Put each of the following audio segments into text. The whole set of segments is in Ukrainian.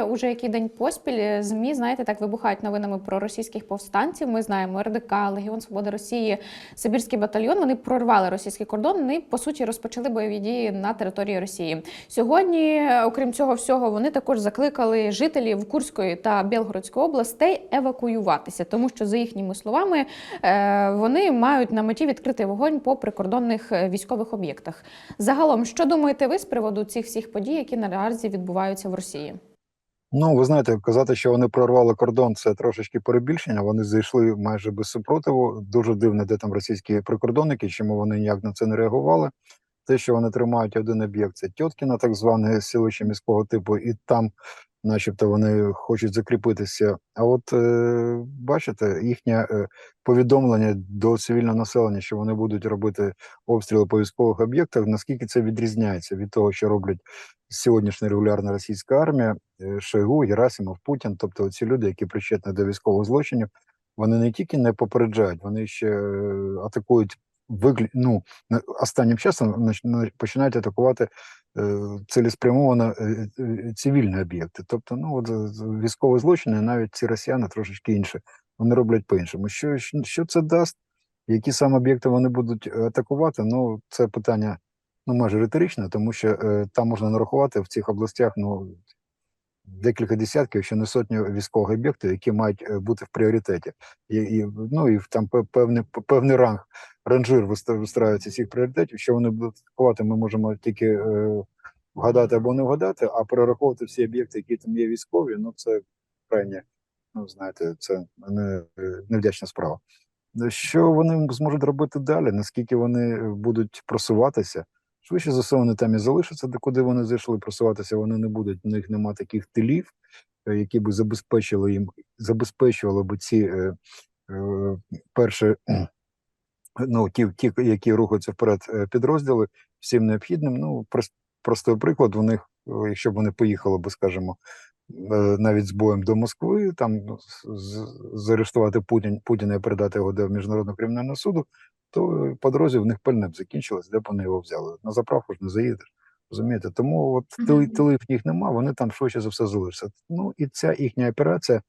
Уже який день поспіль е, змі знаєте так вибухають новинами про російських повстанців. Ми знаємо РДК, Легіон Свободи Росії, Сибірський батальйон. Вони прорвали російський кордон. Вони по суті розпочали бойові дії на території Росії. Сьогодні, е, окрім цього всього, вони також закликали жителів Курської та Білгородської областей евакуюватися, тому що за їхніми словами е, вони мають на меті відкрити вогонь по прикордонних військових об'єктах. Загалом, що думаєте ви з приводу цих всіх подій, які наразі відбуваються в Росії? Ну, ви знаєте, казати, що вони прорвали кордон, це трошечки перебільшення. Вони зайшли майже без супротиву. Дуже дивно, де там російські прикордонники, чому вони ніяк на це не реагували. Те, що вони тримають один об'єкт, це Тьоткіна, так зване селище міського типу, і там, начебто, вони хочуть закріпитися. А от е, бачите, їхнє е, повідомлення до цивільного населення, що вони будуть робити обстріли по військових об'єктах, наскільки це відрізняється від того, що роблять сьогоднішня регулярна російська армія, е, Шойгу, Герасимов, Путін, тобто ці люди, які причетні до військових злочинів, вони не тільки не попереджають, вони ще е, атакують виглі... ну, останнім часом на- починають атакувати е, цілеспрямовано е, е, цивільні об'єкти. Тобто, ну от військові злочини, навіть ці росіяни трошечки інше. Вони роблять по-іншому. Що, що- це дасть? Які саме об'єкти вони будуть атакувати? Ну, це питання ну, майже риторичне, тому що там можна нарахувати в цих областях ну, декілька десятків, якщо не сотню військових об'єктів, які мають е, бути в пріоритеті. І, і, ну, і там певний, певний ранг, ранжир вистраюється цих пріоритетів. Що вони будуть атакувати, ми можемо тільки е, вгадати або не вгадати, а перераховувати всі об'єкти, які там є військові, ну це крайне, ну знаєте, це не, невдячна справа. Що вони зможуть робити далі? Наскільки вони будуть просуватися? Швидше за все, вони там і залишаться, де куди вони зайшли. Просуватися вони не будуть. У них нема таких тилів, е, які би забезпечили їм, забезпечували б ці е, е, перші, ну ті, ті, які рухаються вперед е, підрозділи, всім необхідним. Ну прос- простий приклад. У них, е, якщо б вони поїхали би, скажімо, навіть з боєм до Москви, там ну, заарештувати Путін, Путіна і передати його до міжнародного кримінального суду, то е, по дорозі в них пальне б закінчилось, де б вони його взяли. На заправку ж не заїдеш. Розумієте? Тому от Мгм. тили, в них нема, вони там швидше за все залишаться. Ну і ця їхня операція,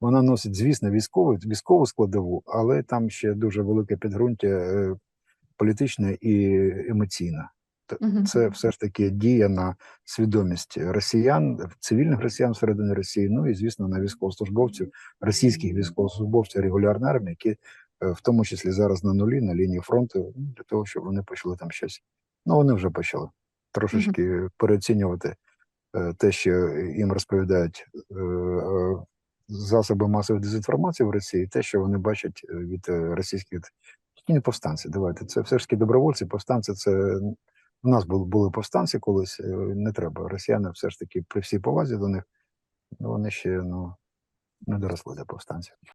вона носить, звісно, військову, військову складову, але там ще дуже велике підґрунтя е, політичне і емоційне. Це все ж таки дія на свідомість росіян, цивільних росіян всередині Росії, ну і звісно на військовослужбовців, російських військовослужбовців регулярної армії, які в тому числі зараз на нулі, на лінії фронту, ну, для того, щоб вони почали там щось. Ну вони вже почали трошечки переоцінювати е, те, що їм розповідають е, е, засоби масової дезінформації в Росії, те, що вони бачать е, від е, російських які не повстанці. Давайте це все ж таки добровольці. Повстанці це у нас були, були повстанці колись. е, Не треба. Росіяни все ж таки при всій повазі до них, ну, вони ще ну не доросли до повстанців.